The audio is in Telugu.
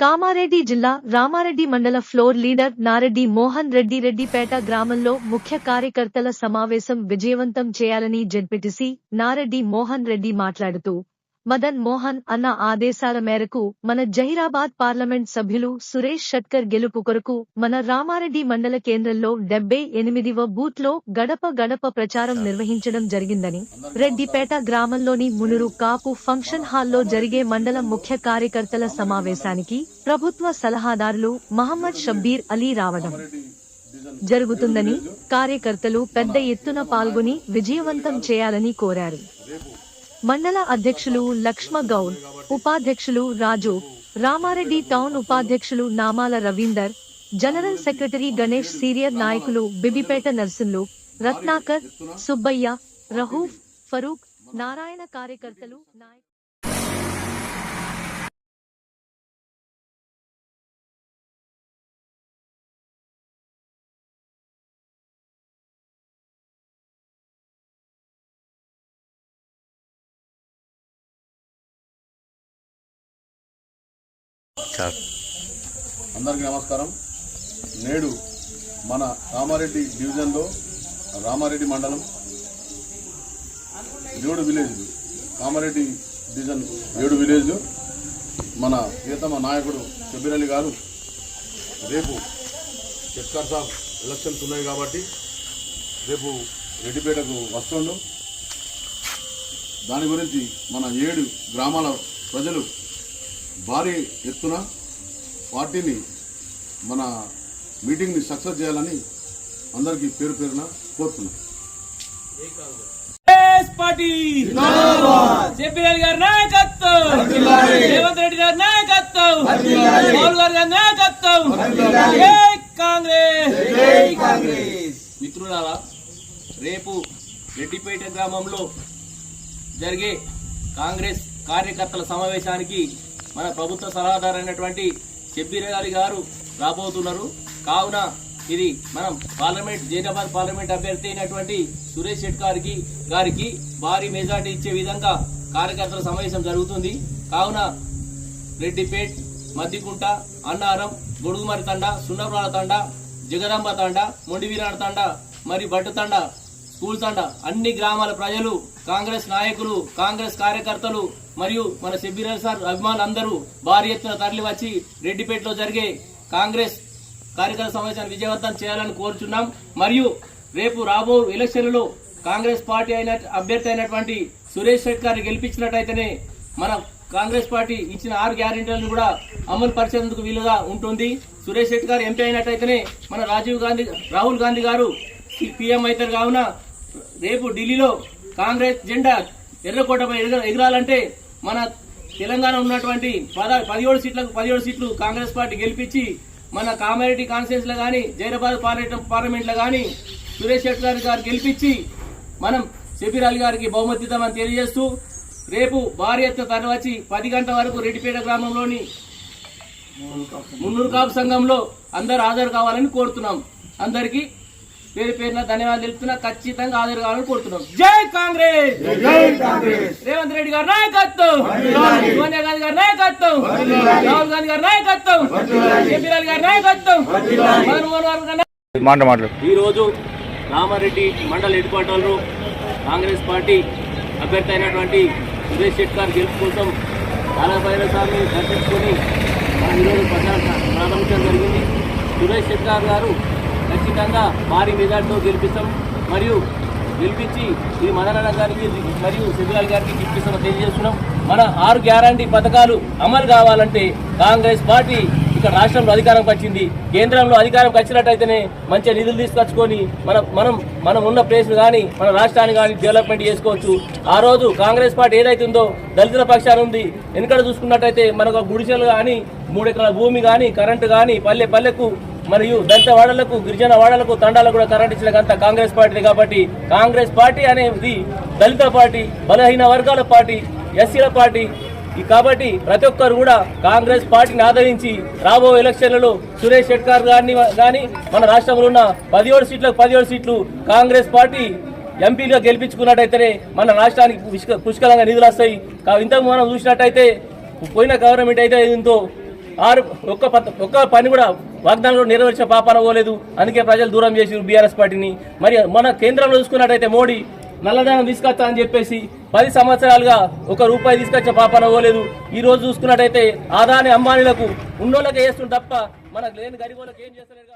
కామారెడ్డి జిల్లా రామారెడ్డి మండల ఫ్లోర్ లీడర్ నారెడ్డి మోహన్ రెడ్డి రెడ్డిపేట గ్రామంలో ముఖ్య కార్యకర్తల సమావేశం విజయవంతం చేయాలని జడ్పీటీసీ నారెడ్డి మోహన్ రెడ్డి మాట్లాడుతూ మదన్ మోహన్ అన్న ఆదేశాల మేరకు మన జహీరాబాద్ పార్లమెంట్ సభ్యులు సురేష్ షట్కర్ గెలుపు కొరకు మన రామారెడ్డి మండల కేంద్రంలో డెబ్బై ఎనిమిదివ బూత్లో గడప గడప ప్రచారం నిర్వహించడం జరిగిందని రెడ్డిపేట గ్రామంలోని మునురు కాపు ఫంక్షన్ హాల్లో జరిగే మండల ముఖ్య కార్యకర్తల సమావేశానికి ప్రభుత్వ సలహాదారులు మహమ్మద్ షబ్బీర్ అలీ రావడం జరుగుతుందని కార్యకర్తలు పెద్ద ఎత్తున పాల్గొని విజయవంతం చేయాలని కోరారు. మండల అధ్యక్షులు లక్ష్మ గౌడ్ ఉపాధ్యక్షులు రాజు రామారెడ్డి టౌన్ ఉపాధ్యక్షులు Namala Ravinder general secretary Ganesh senior నాయకులు బిబిపేట నర్సింలు రత్నాకర్ సుబ్బయ్య రహూఫ్ ఫరూక్ నారాయణ కార్యకర్తలు నాయకులు సార్. అందరికీ నమస్కారం. నేడు మన రామారెడ్డి డివిజన్లో రామారెడ్డి మండలం ఏడు విలేజ్ కామారెడ్డి డివిజన్ ఏడు విలేజ్ మన ప్రియతమ నాయకుడు షబీర్ అలీ గారు రేపు చెట్కర్ సాబ్ ఎలక్షన్స్ ఉన్నాయి కాబట్టి రేపు రెడ్డిపేటకు వస్తుండు. దాని గురించి మన ఏడు గ్రామాల ప్రజలు భారీ ఎత్తున పార్టీని మన మీటింగ్ని సక్సెస్ చేయాలని అందరికీ పేరు పేరున పార్టీ. జేపీఎల్ గారి నాయకత్వం. రేవంత్ రెడ్డి గారి నాయకత్వం. రాహుల్ గారి గారి నాయకత్వం. జై కాంగ్రెస్. మిత్రులారా రేపు రెడ్డిపేట గ్రామంలో జరిగే కాంగ్రెస్ కార్యకర్తల సమావేశానికి మన ప్రభుత్వ సలహాదారు అయినటువంటి షబ్బీర్ అలీ గారు రాబోతున్నారు. కావున ఇది మనం పార్లమెంట్ జైనాబాద్ పార్లమెంట్ అభ్యర్థి అయినటువంటి సురేష్ శెట్ గారికి గారికి భారీ మెజార్టీ ఇచ్చే విధంగా కార్యకర్తల సమావేశం జరుగుతుంది. కావున రెడ్డిపేట్ మద్దికుంట అన్నారం గొడుగుమరి తండ సున్నపురాల తండ జగదాంబ తండ మొండివీరాడ తండ మరి బట్టు తండ స్కూల్ తండ అన్ని గ్రామాల ప్రజలు కాంగ్రెస్ నాయకులు కాంగ్రెస్ కార్యకర్తలు మరియు మన షబ్బీర్ సార్ అభిమానులు అందరూ భారీ ఎత్తున తరలి వచ్చి రెడ్డిపేటలో జరిగే కాంగ్రెస్ కార్యకర్త సమావేశాన్ని విజయవంతం చేయాలని కోరుచున్నాం. మరియు రేపు రాబో ఎలక్షన్లలో కాంగ్రెస్ పార్టీ అయిన అభ్యర్థి అయినటువంటి సురేష్ శెట్ గారిని గెలిపించినట్టయితేనే మన కాంగ్రెస్ పార్టీ ఇచ్చిన ఆరు గ్యారెంటీలను కూడా అమలు పరిచేందుకు వీలుగా ఉంటుంది. సురేష్ రెడ్డి గారు ఎంపీ అయినట్టయితేనే మన రాజీవ్ గాంధీ రాహుల్ గాంధీ గారు పీఎం అవుతారు కావున రేపు ఢిల్లీలో కాంగ్రెస్ జెండా ఎర్రకోటపై ఎగరాలంటే మన తెలంగాణ ఉన్నటువంటి పద పదిహేడు సీట్లకు పదిహేడు సీట్లు కాంగ్రెస్ పార్టీ గెలిపించి మన కామారెడ్డి కాన్స్టిట్యూన్స్లో కానీ జైరాబాద్ పార్లమెంట్ పార్లమెంట్లో కానీ సురేష్ శెట్టి గారి గారు గెలిపించి మనం షబీర్ అలీ గారికి బహుమతిద్దామని తెలియజేస్తూ రేపు భారీ ఎత్తున తరలివచ్చి పది గంటల వరకు రెడ్డిపేట గ్రామంలోని మున్నూరు కాపు సంఘంలో అందరూ హాజరు కావాలని కోరుతున్నాం. అందరికీ పేరు పేరున ధన్యవాదాలు తెలుపుతున్నా. ఖచ్చితంగా హాజరు కావాలని కోరుతున్నాం. జై కాంగ్రెస్! రేవంత్ రెడ్డి గారి నాయకత్వం! సోనియా గాంధీ గారి నాయకత్వం! రాహుల్ గాంధీ గారి నాయకత్వం! అలీ గారి నాయకత్వం! ఈరోజు రామారెడ్డి మండల హెడ్ క్వార్టర్లో కాంగ్రెస్ పార్టీ అభ్యర్థి అయినటువంటి సురేష్ శెట్కర్ గెలుపు కోసం కాలభైరవ స్వామిని దర్శించుకొని ఈరోజు ప్రచారం ప్రారంభించడం జరిగింది. సురేష్ శెట్కర్ గారు ఖచ్చితంగా భారీ మెజార్టీతో గెలిపిస్తాం. మరియు గెలిపించి ఈ మదనన్న గారికి మరియు శివరాల్ గారికి గెలిపిస్తామని తెలియజేస్తున్నాం. మన ఆరు గ్యారంటీ పథకాలు అమలు కావాలంటే కాంగ్రెస్ పార్టీ ఇక్కడ రాష్ట్రంలో అధికారంకి వచ్చింది. కేంద్రంలో అధికారంకి వచ్చినట్టయితేనే మంచిగా నిధులు తీసుకొచ్చుకొని మన మనం మనం ఉన్న ప్లేస్ను కానీ మన రాష్ట్రాన్ని కానీ డెవలప్మెంట్ చేసుకోవచ్చు. ఆ రోజు కాంగ్రెస్ పార్టీ ఏదైతే ఉందో దళితుల పక్షాన ఉంది. వెనుకడ చూసుకున్నట్టయితే మనకు గుడిసెలు కానీ మూడు ఎకరాల భూమి కానీ కరెంటు కానీ పల్లె పల్లెకు మరియు దళిత వాడలకు గిరిజన వాడలకు తండాలకు కూడా కరెంట్ ఇచ్చిన కాంగ్రెస్ పార్టీ కాబట్టి కాంగ్రెస్ పార్టీ అనేది దళిత పార్టీ బలహీన వర్గాల పార్టీ ఎస్సీల పార్టీ. కాబట్టి ప్రతి ఒక్కరు కూడా కాంగ్రెస్ పార్టీని ఆదరించి రాబో ఎలక్షన్లలో సురేష్ షెట్కర్ గారిని కానీ మన రాష్ట్రంలో ఉన్న పదిహేడు సీట్లకు పదిహేడు సీట్లు కాంగ్రెస్ పార్టీ ఎంపీగా గెలిపించుకున్నట్టయితేనే మన రాష్ట్రానికి పుష్క- పుష్కలంగా నిధులు వస్తాయి. ఇంతకు మనం చూసినట్టయితే పోయిన గవర్నమెంట్ అయితే దీంతో ఆరు ఒక్క ఒక్క పని కూడా వాగ్దానం కూడా నెరవేర్చిన పాపాన పోలేదు. అందుకే ప్రజలు దూరం చేసి బీఆర్ఎస్ పార్టీని. మరి మన కేంద్రంలో చూసుకున్నట్టయితే మోడీ నల్లధనం తీసుకొస్తా అని చెప్పేసి పది సంవత్సరాలుగా ఒక రూపాయి తీసుకొచ్చే పాపాన పోలేదు. ఈ రోజు చూసుకున్నట్టయితే ఆదాని అంబానీలకు ఉన్నోళ్ళకే చేస్తుంది తప్ప మనకు లేని గరిబోళ్ళకి ఏం చేస్తలేదు